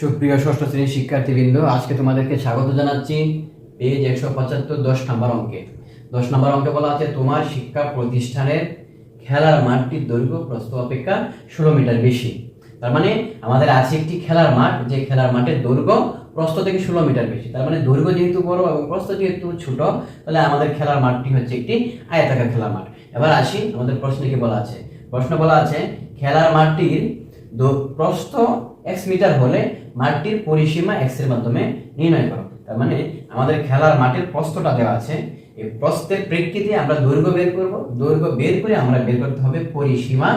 সুপ্রিয় ষষ্ঠ শ্রেণির শিক্ষার্থীবৃন্দ, আজকে তোমাদেরকে স্বাগত জানাচ্ছি পেজ একশো পঁচাত্তর, দশ নম্বর অঙ্কে। দশ নম্বর অঙ্কে বলা আছে, তোমার শিক্ষা প্রতিষ্ঠানের খেলার মাঠটির দৈর্ঘ্য প্রস্থ অপেক্ষা ষোলো মিটার বেশি। তার মানে আমাদের আছে একটি খেলার মাঠ, যে খেলার মাঠের দৈর্ঘ্য প্রস্থ থেকে ষোলো মিটার বেশি। তার মানে দৈর্ঘ্য যেহেতু বড় এবং প্রস্থ যেহেতু ছোট, তাহলে আমাদের খেলার মাঠটি হচ্ছে একটি আয়তাকার খেলার মাঠ। এবার আসি, আমাদের প্রশ্নে কি বলা আছে? প্রশ্ন বলা আছে, খেলার মাঠটির প্রস্থ এক্স মিটার হলে মাঠটির পরিসীমা এক্সের মাধ্যমে নির্ণয় করো। তার মানে আমাদের খেলার মাঠের প্রস্থটা দেওয়া আছে। এই প্রস্থের প্রেক্ষিতে আমরা দৈর্ঘ্য বের করব। দৈর্ঘ্য বের করে আমরা বের করতে হবে পরিসীমা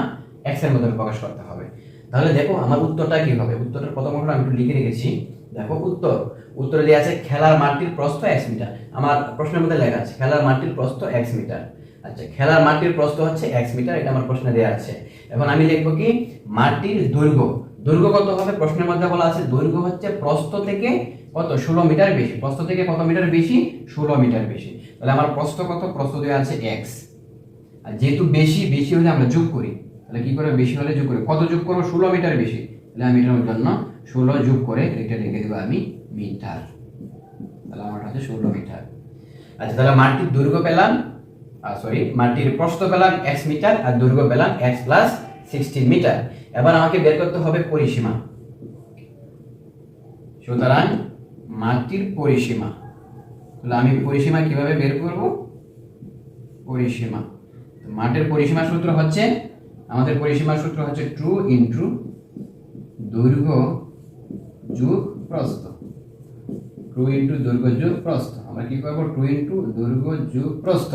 এক্সের মাধ্যমে প্রকাশ করতে হবে। তাহলে দেখো আমার উত্তরটা কি হবে? উত্তরটার প্রথম অংশটা আমি একটু লিখে রেখেছি। দেখো উত্তর। উত্তরে দেওয়া আছে খেলার মাঠটির প্রস্থ এক্স মিটার। আমার প্রশ্নের মধ্যে লেখা আছে, খেলার মাঠটির প্রস্থ এক্স মিটার। আচ্ছা খেলার মাঠটির প্রস্থ হচ্ছে এক্স মিটার, এটা আমার প্রশ্নে দেওয়া আছে। এখন আমি লিখব কি? মাঠটির দৈর্ঘ্য। দৈর্ঘ্য কত হবে প্রশ্নের মধ্যে বলা আছে, দৈর্ঘ্য হচ্ছে প্রস্থ থেকে কত? ষোলো মিটার বেশি। প্রস্থ থেকে কত মিটার বেশি? ষোলো মিটার বেশি। তাহলে আমার প্রস্থ কত? প্রস্থ দেওয়া আছে এক্স আর যেহেতু বেশি বেশি হলে আমরা যোগ করি। তাহলে কি করে বেশি হলে যোগ করি। কত যোগ করব? ষোলো মিটার বেশি। তাহলে আমি এটার জন্য ষোলো যোগ করে এটা লিখে দেবো আমি মিটার। তাহলে আমার হচ্ছে ষোলো মিটার। আচ্ছা তাহলে মাটির দৈর্ঘ্য পেলাম সরি মাটির প্রস্থ পেলাম এক্স মিটার আর দৈর্ঘ্য পেলাম এক্স প্লাস সিক্সটিন মিটার এবার আমাকে বের করতে হবে পরিসীমা। সুতরাং মাটির পরিসীমা। তাহলে আমি পরিসীমা কীভাবে বের করব? পরিসীমা। মাটির পরিসীমা সূত্র হচ্ছে, আমাদের পরিসীমা সূত্র হচ্ছে টু ইন্টু দৈর্ঘ্য যোগ প্রস্থ। টু ইন্টু দৈর্ঘ্য যোগ প্রস্থ। আমরা কি করব? টু ইন্টু দৈর্ঘ্য যোগ প্রস্থ।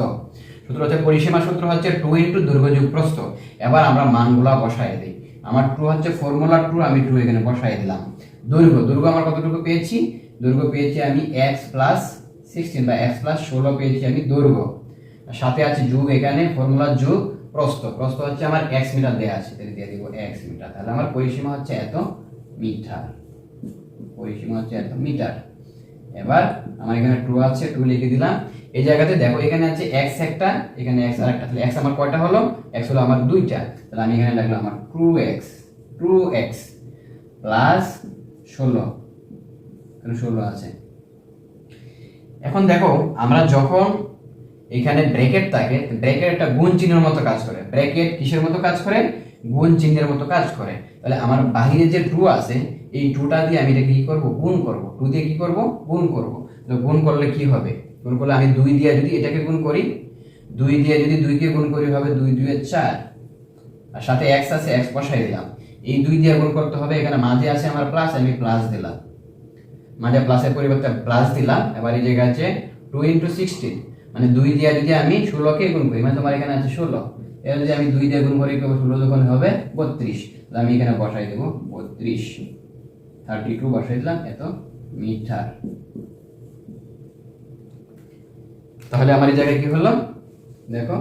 সূত্র হচ্ছে পরিসীমা সূত্র হচ্ছে টু ইন্টু দৈর্ঘ্য যোগ প্রস্থ। এবার আমরা মানগুলা বসায় দিই। আমার টু হচ্ছে ফর্মুলা টু আমি টু এখানে বসায় দিলাম। দৈর্ঘ্য দুর্গ আমার কতটুকু পেয়েছি? দুর্গ পেয়েছি আমি এক্স প্লাস সিক্সটিন বা এক্স প্লাস ষোলো পেয়েছি আমি আর সাথে আছে যুগ এখানে ফর্মুলা যুগ প্রস্থ। প্রস্থ হচ্ছে আমার এক্স মিটার দেওয়া আছে, তাহলে দিয়ে দিব এক্স মিটার তাহলে আমার পরিসীমা হচ্ছে এত মিটার পরিসীমা হচ্ছে এত মিটার এবার আমার এখানে টু আছে টু লিখে দিলাম। এই জায়গাতে দেখো, এখানে আছে এক্স একটা, এখানে এক্স আর একটা তাহলে এক্স আমার কয়টা হলো? এক্স হলো আমার দুইটা। তাহলে আমি এখানে লিখলাম আমার two X two X plus ষোলো। এখানে ষোলো আছে। এখন দেখো, আমরা যখন এখানে ব্র্যাকেট থাকে ব্র্যাকেট একটা গুণ চিহ্নের মতো কাজ করে। ব্র্যাকেট কিসের মতো কাজ করে? গুণ চিহ্নের মতো কাজ করে। তাহলে আমার বাহিরে যে টু আছে, এই টুটা দিয়ে আমি এটাকে কি করব? গুণ করব। টু দিয়ে কি করব? গুণ করব। গুণ করলে কি হবে? গুণ করলে আমি দুই দিয়ে যদি এটাকে গুণ করি, দুই দিয়ে যদি দুইকে গুণ করি হবে দুই দুই চার। আর সাথে এক্স আছে এক্স বসাই দিলাম। এই দুই দিয়ে গুণ করতে হবে, এখানে মাঝে আছে আমার প্লাস আমি প্লাস দিলাম। মাঝে প্লাসের পরিবর্তে প্লাস দিলাম, এবার এই জায়গায় আছে টু ইন্টু সিক্সটিন মানে দুই দিয়ে যদি আমি ষোলোকে গুণ করি মানে তোমার এখানে আছে ষোলো। এবার যদি আমি দুই দিয়ে গুণ করি ষোলো যখন হবে, বত্রিশ। আমি এখানে বসাই দেবো, বত্রিশ। থার্টি টু বসাই দিলাম, এত মিটার। তাহলে আমার এই জায়গায় কি হলো? দেখো,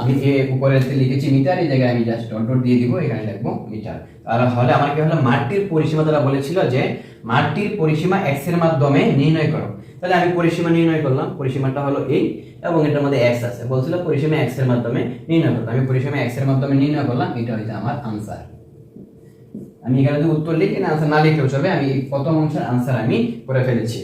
আমি এ উপরে লিখেছি মিটার, এই জায়গায় আমি জাস্ট ডট ডট দিয়ে দিব, এখানে লিখব মিটার। আর হলে আমার কি হলো? মাঠটির পরিসীমা দ্বারা বলেছিল যে মাটির পরিসীমা এক্সের মাধ্যমে নির্ণয় করো। তাহলে আমি পরিসীমা নির্ণয় করলাম, পরিসীমাটা হলো এই এবং এটার মধ্যে এক্স আছে। বলছিল পরিসীমা এক্সের মাধ্যমে নির্ণয় করতে আমি পরিসীমা এক্সের মাধ্যমে নির্ণয় করলাম, এটা হচ্ছে আমার আনসার আমি এখানে যদি উত্তর লিখি, না আনসার না লিখলেও চলবে, আমি প্রথম অংশের আনসার আমি করে ফেলেছি।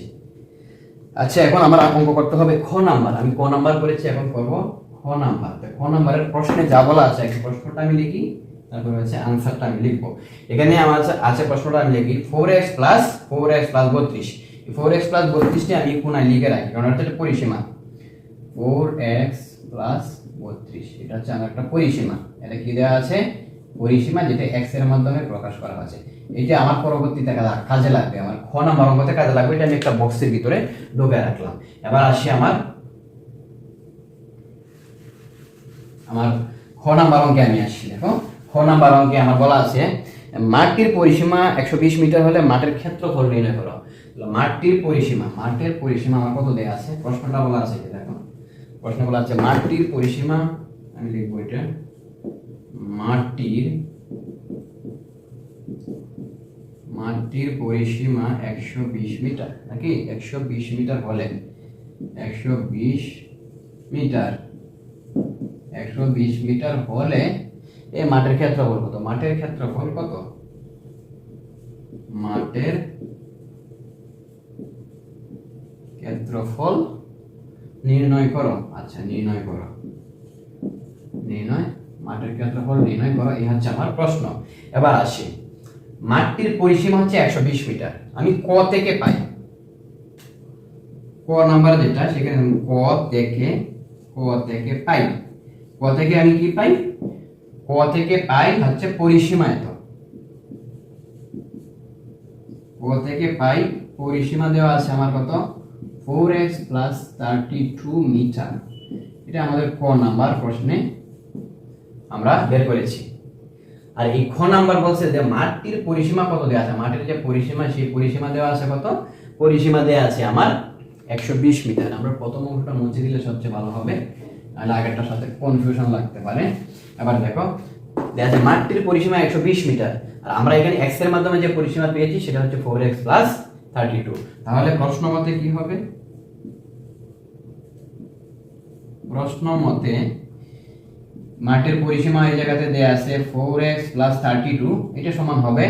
আচ্ছা এখন আমার অঙ্ক করতে হবে খ নাম্বার। আমি ক নাম্বার করেছি, এখন করব খ নাম্বার। খ নাম্বারের প্রশ্নে যা বলা আছে আগে প্রশ্নটা আমি লিখি, তারপরে হচ্ছে আনসারটা আমি লিখব। এখানে আমার আছে প্রশ্নটা আমি লিখি four X plus four X plus বত্রিশ। ফোর এক্স প্লাস বত্রিশটি আমি কোনায় লিখে রাখি, কারণ এটা একটা পরিসীমা। ফোর এক্স প্লাস বত্রিশ, এটা হচ্ছে আমার একটা পরিসীমা। এটা কি দেওয়া আছে? পরিসীমা যেটা এক্সের মাধ্যমে প্রকাশ করা হয়েছে। এটা আমার পরবর্তীতে কাজে- লাগবে। আমার খ নাম্বার অঙ্কতে কাজে লাগবে, এটা আমি একটা বক্সের ভিতরে ঢোকে রাখলাম। এবার আসি আমার আমার খ নাম্বার অঙ্কে আমি আসছি, দেখো। খ নাম্বার অঙ্কে আমার বলা আছে মাঠটির পরিসীমা একশো বিশ মিটার হলে মাঠের ক্ষেত্রফল নির্ণয় করো। মাঠটির পরিসীমা মাঠের পরিসীমা আমার কত দেয়া আছে? প্রশ্নটা বলা আছে, দেখো। প্রশ্ন বলা আছে মাঠটির পরিসীমা আমি লিখব এটা। মাঠটির মাঠটির পরিসীমা একশো বিশ মিটার। নাকি একশো বিশ মিটার হলে একশো বিশ মিটার। একশো বিশ মিটার হলে এ ক্ষেত্রফল কত? ক্ষেত্রফল কত? ক্ষেত্রফল নির্ণয় করো আচ্ছা নির্ণয় করো নির্ণয় মাঠের ক্ষেত্রফল নির্ণয় করো এই হচ্ছে আমার প্রশ্ন। এবার আসি। মাঠটির পরিসীমা হচ্ছে একশো বিশ মিটার। আমি ক থেকে পাই? ক নাম্বার যেটা, সেখানে ক থেকে ক থেকে পাই। ক থেকে আমি কি পাই? ক থেকে পাই হচ্ছে পরিসীমা এত। ক থেকে পাই, পরিসীমা দেওয়া আছে আমার কত? Four X plus thirty two metre. এটা আমাদের ক নাম্বার প্রশ্নে আমরা বের করেছি। আর এই খ নাম্বার বলছে যে মাঠটির পরিসীমা কত দেওয়া আছে? মাঠের যে পরিসীমা, সেই পরিসীমা দেওয়া আছে কত? পরিসীমা দেওয়া আছে আমার একশো বিশ মিটার। আমরা প্রথম অংশটা মুছে দিলে সবচেয়ে ভালো হবে। নাহলে আগেরটার সাথে কনফিউশন লাগতে পারে। এবার দেখো দেওয়া আছে মাঠটির পরিসীমা একশো বিশ মিটার। আর আমরা এখানে এক্সের মাধ্যমে যে পরিসীমা পেয়েছি, সেটা হচ্ছে four X plus thirty two তাহলে প্রশ্ন মতে কি হবে? প্রশ্ন মতে মাঠের পরিসীমা এই জায়গাতে দেয়া আছে four X plus thirty two এটা সমান হবে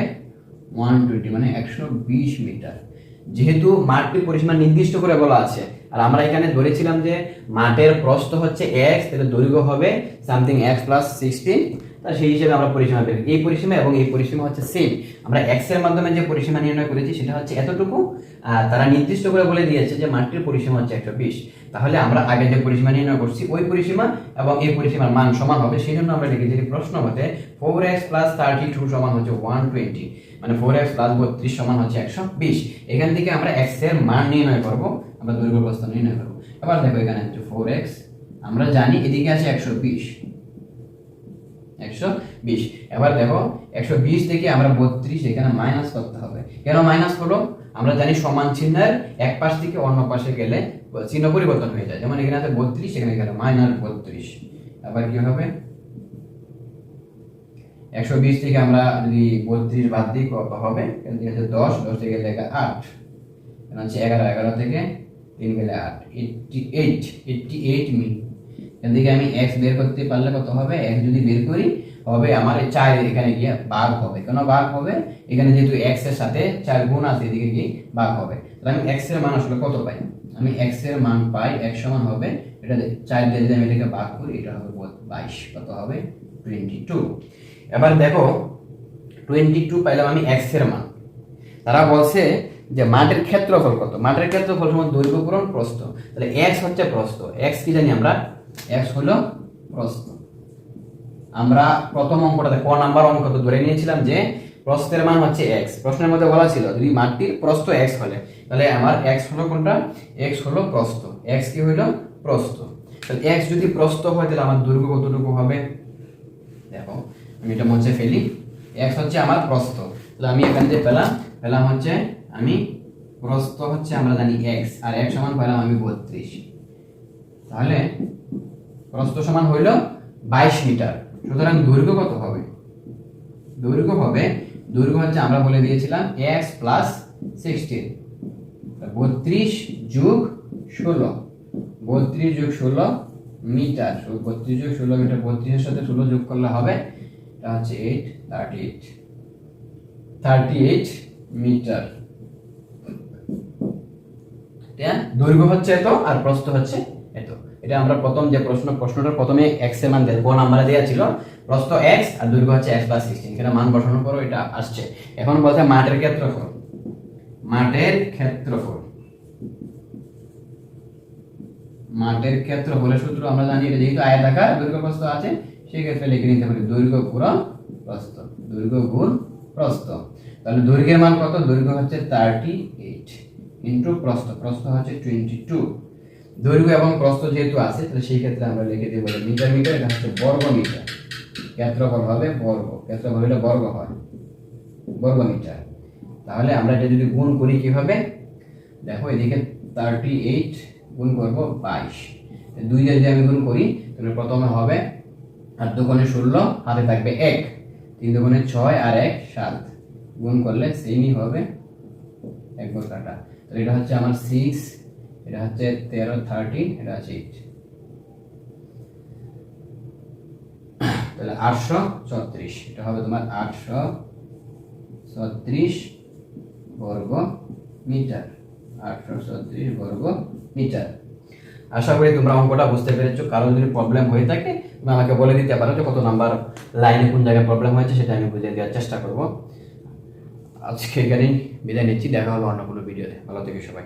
ওয়ান টোয়েন্টি মানে একশো বিশ মিটার। যেহেতু মাঠটির পরিসীমা নির্দিষ্ট করে বলা আছে, আর আমরা এখানে ধরেছিলাম যে মাঠের প্রস্থ হচ্ছে এক্স তাহলে দৈর্ঘ্য হবে সামথিং এক্স প্লাস সিক্সটিন সেই হিসেবে আমরা পরিসীমা পেয়ে এই পরিসীমা এবং এই পরিসীমা হচ্ছে সেম আমরা এক্সের মাধ্যমে যে পরিসীমা নির্ণয় করেছি, সেটা হচ্ছে এতটুকু। আর তারা নির্দিষ্ট করে বলে দিয়েছে যে মাঠটির পরিসীমা হচ্ছে একশো বিশ। তাহলে আমরা আগে যে পরিসীমা নির্ণয় করছি, ওই পরিসীমা এবং এই পরিসীমার মান সমান হবে। সেই জন্য আমরা লিখেছি যে প্রশ্ন মতে four X plus thirty two সমান হচ্ছে ওয়ান টোয়েন্টি মানে ফোর এক্স প্লাস বত্রিশ সমান হচ্ছে একশো বিশ। এখান থেকে আমরা এক্সের মান নির্ণয় করব, আমরা দৈর্ঘ্য প্রস্থ নির্ণয় করব। এবার দেখো এখানে হচ্ছে ফোর এক্স আমরা জানি এদিকে আছে একশো বিশ। একশো বিশ। এবার দেখো, একশো বিশ থেকে আমরা বত্রিশ, এখানে মাইনাস করতে হবে। কেন মাইনাস হলো? আমরা জানি সমান চিহ্নের এক পাশ থেকে অন্য পাশে গেলে চিহ্ন পরিবর্তন হয়ে যায়। যেমন এখানে আছে বত্রিশ, এখানে গেলে মাইনাস বত্রিশ। আবার কি হবে? একশো বিশ থেকে আমরা যদি বত্রিশ বাদ দিই হবে? এখান দশ দশ থেকে গেলে আট। এখানে হচ্ছে এগারো এগারো থেকে তিন গেলে আট। Eighty eight eighty eight minute থেকে আমি এক্স বের করতে পারলে কত হবে? এক্স যদি বের করি, হবে আমার চার, এখানে গিয়ে ভাগ হবে। কেন ভাগ হবে? এখানে যেহেতু এক্সের সাথে চার গুণ আছে, এদিকে গিয়ে ভাগ হবে। তাহলে আমি এক্সের মান আসলে কত পাই? আমি এক্সের মান পাই এক সমান হবে, এটা চার দিয়ে যদি আমি এটাকে ভাগ করি, এটা হবে বাইশ, কত হবে? টোয়েন্টি টু এবার দেখো টোয়েন্টি টু পাইলাম আমি এক্সের মান। তারা বলছে যে মাঠের ক্ষেত্রফল কত? মাঠের ক্ষেত্রফল সমান দৈর্ঘ্য পূরণ প্রস্থ। তাহলে এক্স হচ্ছে প্রস্থ। এক্স কি জানি আমরা? এক্স হলো প্রস্থ। আমরা প্রথম অঙ্কটাতে ক নাম্বার অঙ্কটা ধরে নিয়েছিলাম যে প্রস্থের মান হচ্ছে এক্স প্রশ্নের মধ্যে বলা ছিল, যদি মাঠটির প্রস্থ এক্স হলে, তাহলে আমার এক্স হলো কোনটা? এক্স হলো প্রস্থ। এক্স কি হইল? প্রস্থ। তাহলে এক্স যদি প্রস্থ হয়, তাহলে আমার দৈর্ঘ্য কতটুকু হবে? দেখো, আমি এটা মুছে ফেলি। এক্স হচ্ছে আমার প্রস্থ। তাহলে আমি এখান থেকে পেলাম পেলাম হচ্ছে আমি প্রস্থ হচ্ছে আমরা জানি এক্স আর এক সমান পেলাম আমি বত্রিশ। তাহলে প্রস্থ সমান হইল বাইশ মিটার। সুতরাং দৈর্ঘ্য কত হবে? দৈর্ঘ্য হবে, দৈর্ঘ্য হচ্ছে আমরা বলে দিয়েছিলাম এক্স প্লাস সিক্সটিন। বত্রিশ যুগ ষোলো। বত্রিশ যুগ ষোলো মিটার। বত্রিশ যুগ ষোলো মিটার, বত্রিশের সাথে ষোলো যোগ করলে হবে এটা হচ্ছে eight thirty eight thirty eight metre দৈর্ঘ্য হচ্ছে এত আর প্রস্থ হচ্ছে এত। এটা আমরা প্রথম যে প্রশ্ন প্রশ্নটা প্রথমে এক্সের মান দেবো নাম্বারে দেওয়া ছিল, প্রস্থ এক্স আর দৈর্ঘ্য হচ্ছে এক্স প্লাস সিক্সটিন এখানে মান বসানোর পরও এটা আসছে। এখন বলছে মাঠের ক্ষেত্রফল। মাঠের ক্ষেত্রফল। মাঠের ক্ষেত্রফলের সূত্র আমরা জানি, এটা যেহেতু আয়তাকার দৈর্ঘ্য প্রস্থ আছে সেই ক্ষেত্রে লিখে নিতে পারি দৈর্ঘ্য গুণ প্রস্থ। দৈর্ঘ্য গুণ প্রস্থ। তাহলে দৈর্ঘ্যের মান কত? দৈর্ঘ্য হচ্ছে থার্টি এইট ইন্টু প্রস্থ। প্রস্থ হচ্ছে টোয়েন্টি টু দৈর্ঘ্য এবং প্রস্থ যেহেতু আছে, তাহলে সেই ক্ষেত্রে আমরা লিখে দিব মিটার মিটার, এটা হচ্ছে বর্গ মিটার। ক্ষেত্রফল হবে বর্গ। ক্ষেত্রফল হলে বর্গ হয়। বর্গ মিটার। তাহলে আমরা এটা যদি গুণ করি কি হবে দেখো এদিকে থার্টি এইট গুণ করব বাইশ। দুই যদি আমি গুণ করি, তাহলে প্রথমে হবে আর দোকানে ষোলো, হাতে থাকবে এক। তিন দোকানে ছয় আর এক, সাত। গুণ করলে সেমই হবে এক বছর কাটা তো এটা হচ্ছে আমার সিক্স এটা হচ্ছে তেরো থার্টি এটা হচ্ছে এইট তাহলে আটশো ছত্রিশ, এটা হবে তোমার আটশো ছত্রিশ বর্গ মিটার। আটশো ছত্রিশ বর্গ মিটার। আশা করি তোমরা অঙ্কটা বুঝতে পেরেছ। কারও যদি প্রবলেম হয়ে থাকে, তুমি আমাকে বলে দিতে পারো যে কত নাম্বার লাইনে কোন জায়গায় প্রবলেম হয়েছে, সেটা আমি বুঝিয়ে দেওয়ার চেষ্টা করব। আজকে এখানেই বিদায় নিচ্ছি। দেখা হবে অন্য কোনো ভিডিওতে ভালো থেকে সবাই।